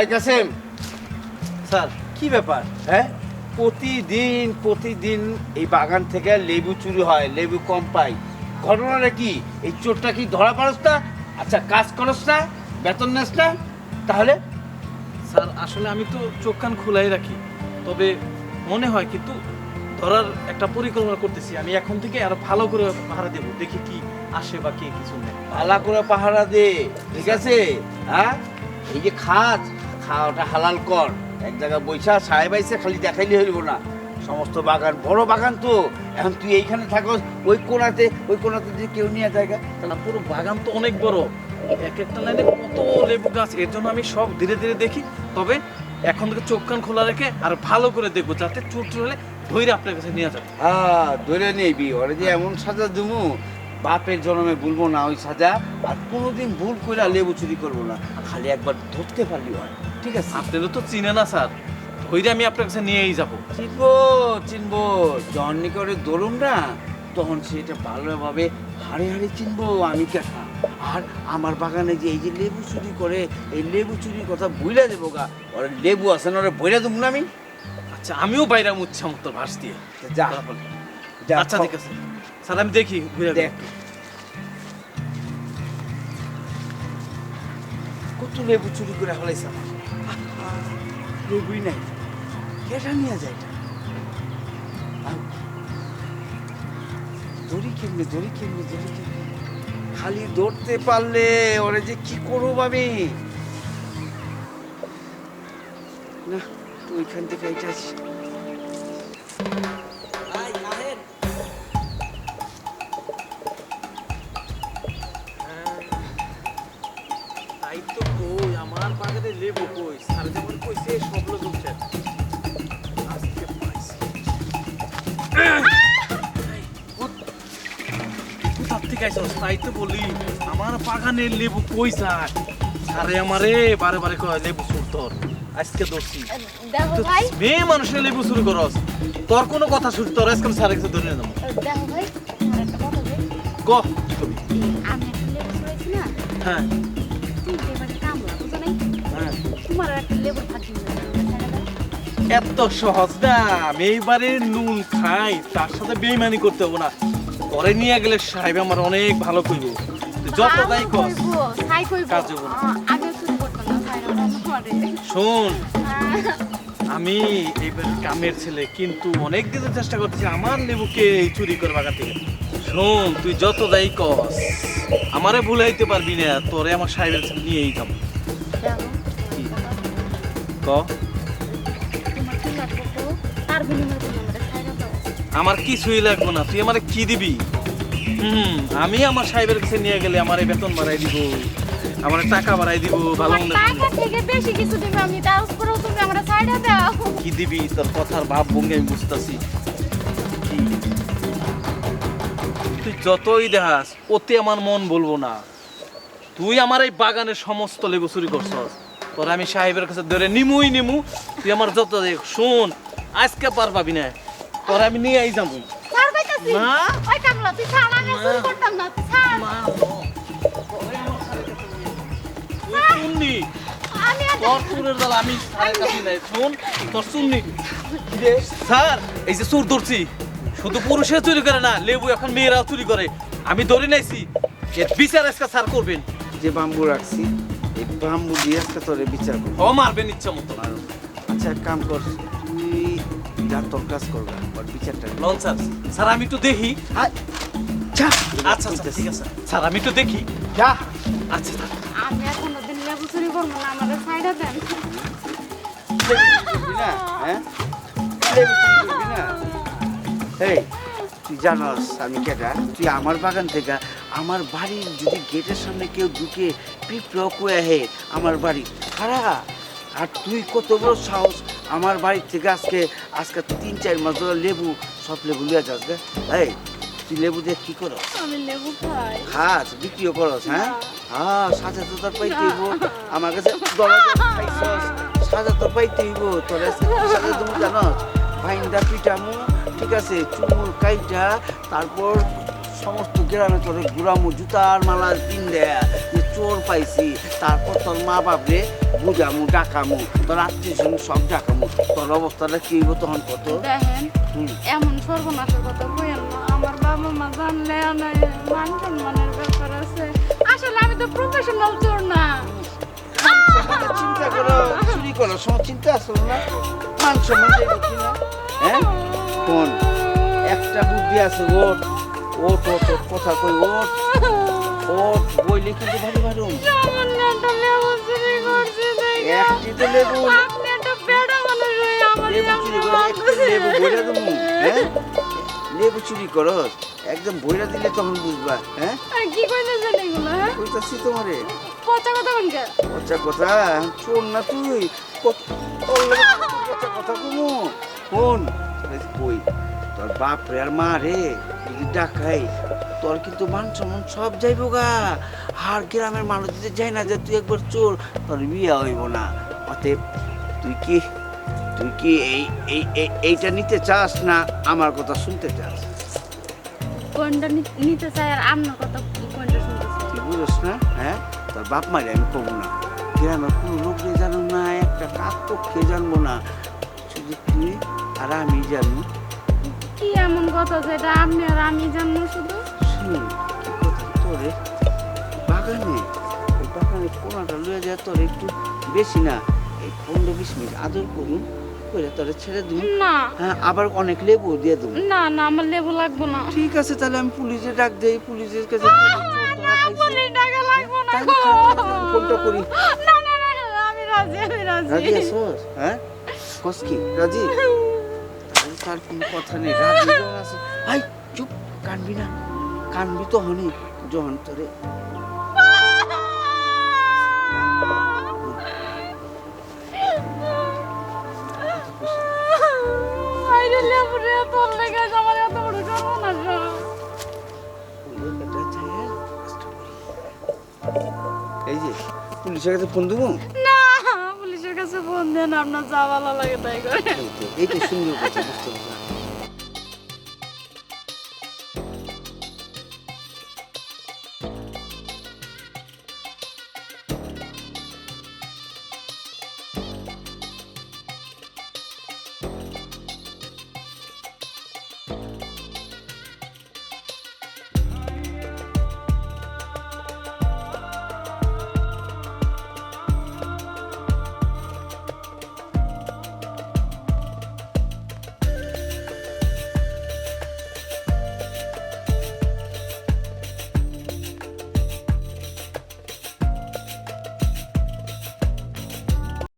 এই কাসেম। স্যার। কি ব্যাপার? হ্যাঁ? প্রতিদিন প্রতিদিন এই বাগান থেকে লেবু চুরি হয় লেবু কম পাই। ঘটনাটা কি? এই চোরটা কি ধরা পড়স না? আচ্ছা কাজ করস না? বেতন নেস না? তাহলে? স্যার আসলে আমি তো চোখ কান খোলাই রাখি। তবে মনে হয় কিন্তু ধরার একটা পরিকল্পনা করতেছি। আমি এখন থেকে আরও ভালো করে পাহারা দেবো। দেখি কি আসে বা কে কিছু নেই। পালা করে পাহারা দে ঠিক আছে? হ্যাঁ? এই যে খাজ খাওয়াটা হালাল কর। এক জায়গায় বৈশা সাহেব আইসে খালি দেখাইলে হইব না। সমস্ত বাগান বড় বাগান তো। এখন তুই এইখানে থাকস ওই কোনাতে ওই কোনাতে যে কেউ নিয়ে জায়গা না পুরো বাগান তো অনেক বড়। এক একটা লাইনে কত লেবু গাছ এর জন্য আমি সব ধীরে ধীরে দেখি। তবে এখন থেকে চোখ কান খোলা রেখে আর ভালো করে দেখব যাতে চোর চোর হলে ধৈর্য আপনার কাছে নিয়ে যাবে। হ্যাঁ ধরে নিবি। ওরে যে এমন সাজা দুমু বাপের জন্মে ভুলবো না ওই সাজা আর কোনোদিন ভুল করে লেবু চুরি করব না। খালি একবার ধরতে পারলি হয় ঠিক আছে? আপনারও তো চিনে না স্যার। ধৈর্য আমি আপনার কাছে নিয়েই যাব। চিনবো চিনবো। যখন নিকটে দৌড়ুম না তখন সেটা ভালোভাবে হাড়ে হাড়ে চিনবো আমি কেটা আর আমার বাগানে যে এই যে লেবু চুরি করে এই লেবু চুরির কথা বইলা দেবো গা। ওর লেবু আছে না ওরা বইলা দেবো না আমি? আচ্ছা আমিও বাইরে মুচ্ছি আমার তোর ভাস দিয়ে। যা। আচ্ছা ঠিক আছে। স্যার আমি দেখি দেখ। কত লেবু চুরি করে হলাইছে আমার। লেবুই নাই। কেটা নিয়ে যায় এটা? দড়ি কেমনে দড়ি কেমনে দড়ি কেমনে? খালি দৌড়তে পারলে ওরে যে কি করব আমি? না তো ওইখান থেকে এটা তো কই? আমার বাগানে লেবু কই? স্যার যেমন কইছে সব লোক উঠছে। আজকে পাইছি। কোথার থেকে আইসস তাই তো বলি আমার বাগানে লেবু কই যায়? আরে আমারে বারে বারে কয় লেবু চুর তোর। আজকে দোষী দেখো ভাই। মেয়ে মানুষের লেবু শুরু করস। তোর কোনো কথা শুনি তোর আজকে স্যারের কাছে ধরে নেব দেখো ভাই আমার একটা কথা ভাই ক? আমি লেবু ছড়াইছি না? হ্যাঁ। এত সহজ না আমি এইবারে নুন খাই তার সাথে বেইমানি করতে হব না। পরে নিয়ে গেলে সাহেব আমার অনেক ভালো কইব। যত তাই কর কাজ শোন আমি এইবার কামের ছেলে কিন্তু অনেক দিনের চেষ্টা করতেছি আমার লেবুকে এই চুরি করে বাগাতে। শোন তুই যত দায়ী কস আমারে ভুলাইতে পারবি না তোরে আমার সাহেবের নিয়েই যাব। কি? আমারে কিছুই লাগবে না। তুই আমারে কি দিবি? হুম আমি আমার সাহেবের কাছে নিয়ে গেলে আমার বেতন বাড়াই দিব আমার টাকা বাড়াই দিব ভালো টাকা থেকে বেশি কিছু দিবে আমি দাও করো তুমি আমারে সাইরা দাও। কি দিবি? তোর কথার ভাব ভঙ্গি আমি বুঝতেছি। তুই যতই দেখাস ওতে আমার মন বলব না। তুই আমার এই বাগানের সমস্ত লেবু চুরি করছস। তোর আমি সাহেবের কাছে ধরে নিমুই নিমু তুই আমার যত দেখ শোন আজকে পার পাবি না তোর আমি নিয়ে আই যাব না। ওই কামলা তুই ছাড় আমি শুরু করতাম না ছাড়। মা, তোরে আমি আর তোর চুরের দল আমি সারের কাছে নাই শোন তোর যে স্যার এই যে চোর ধরছি শুধু পুরুষে চুরি করে না লেবু এখন মেয়েরাও চুরি করে। আমি ধরে নাইছি বিচার আজকে স্যার করবেন। যে বাম্বু রাখছি। এই বাম্বু দিয়ে আজকে তোরে বিচার করব। ও মারবেন ইচ্ছা মতো। আচ্ছা এক কাম কর তুই যা তোর কাজ করবা ওর বিচারটা। লন স্যার স্যার আমি একটু দেখি। আচ্ছা আচ্ছা ঠিক আছে। স্যার আমি একটু দেখি। যা। আচ্ছা আমি আর কোনোদিন লেবু চুরি করব না আমাদের সাইডে দেন। না হ্যাঁ? লেবু চুরি করবি না? এই তুই জানস আমি কেটা তুই আমার বাগান থেকে আমার বাড়ির যদি গেটের সামনে কেউ ঢুকে পিঁপড়ো কয়ে হে আমার বাড়ি। খারা আর তুই কত বড় সাহস আমার বাড়ির থেকে আজকে আজকে তিন চার মাস ধরে লেবু সব লেবু লিয়ে যাস গে। এই তুই লেবু দিয়ে কি করো আমি লেবু খাই। খাস বিক্রিও করস হ্যাঁ? হ্যাঁ সাজা তো তোর পাইতে হইব। আমার কাছে দরজা খাইছস। সাজা তো পাইতে হইব। তোর সাজা তুমি জানস? ভাইন্দা পিটামু ঠিক আছে চুল কাইটা তারপর সমস্ত গ্রামে তোর গুড়ামু জুতার মালা পিন দেয়া যে চোর পাইছি তারপর তোর মা বাপরে বুঝামু ডাকামু তোর আত্মীয় স্বজন সব ডাকামু। তোর অবস্থাটা কি হইব তখন কত? দেখেন এমন সর্বনাশের কথা কইেন না। আমার বাবা মা জানলে আমার মান সম্মানের ব্যাপার আছে। আসলে আমি তো প্রফেশনাল চোর না। চিন্তা করো চুরি করো সব চিন্তা আসলো না। মান সম্মান দেবে হ্যাঁ? কোন? একটা বুদ্ধি আছে ওট ওট ওট ওট কথা কই ওট ওট বইলে কিন্তু ভালো ভালো। একটা তো লেবু। লেবু চুরি করো লেবু বইরা হ্যাঁ? একদম দিলে তখন বুঝবা হ্যাঁ? কি কইতেছেন এগুলো হ্যাঁ কইতাছি তোমারে। পচা কথা কোনকে পচা কথা চোর না তুই কত- কথা কমু। কোন কই তোর বাপ রে আর মা রে ডাকাই। তোর কিন্তু মান সম্মান সব যাইব গা। আর গ্রামের মানুষ যদি যায় না যে তুই একবার চোর তোর বিয়া হইব না। অতএব তুই কি তুই কি এই এই এই- এইটা নিতে চাস না আমার কথা শুনতে চাস? কোনটা নিতে চাই আর আপনার কথা কোনটা শুনতে চাই? তুই বুঝোস না হ্যাঁ? তোর বাপ মারে আমি কবো না। গ্রামের কোনো লোক জানো না একটা কাক পক্ষে জানব না। শুধু তুই আর আমি জানি। কি এমন কথা যেটা আপনি আর আমি জানব শুধু? শুন কি কথা তোরে? বাগানে ওই বাগানে কোনাটা লয়ে যায় তোর একটু বেশি না এই পনেরো বিশ মিনিট আদর করুন করে তোরে ছেড়ে দিন। না। হ্যাঁ আবার অনেক লেবু দিয়ে দেবো। না না আমার লেবু লাগবো না। ঠিক আছে তাহলে আমি পুলিশে ডাক দেই পুলিশের কাছে পুলিশ টাকা লাগবো না ফোনটা করি। না না না না, আমি রাজি আমি রাজি। রাজি আছোস? হ্যাঁ? কস কি? রাজি? তার কোনো কথা নেই। আছে। আই, চুপ, কানবি না। কানবি তো হনি যখন তোরে। এই যে, পুলিশের কাছে ফোন দেবো? দেন আপনার যা ভালো লাগে তাই করে। এই তো, সুন্দর কথা বুঝতে পারলাম।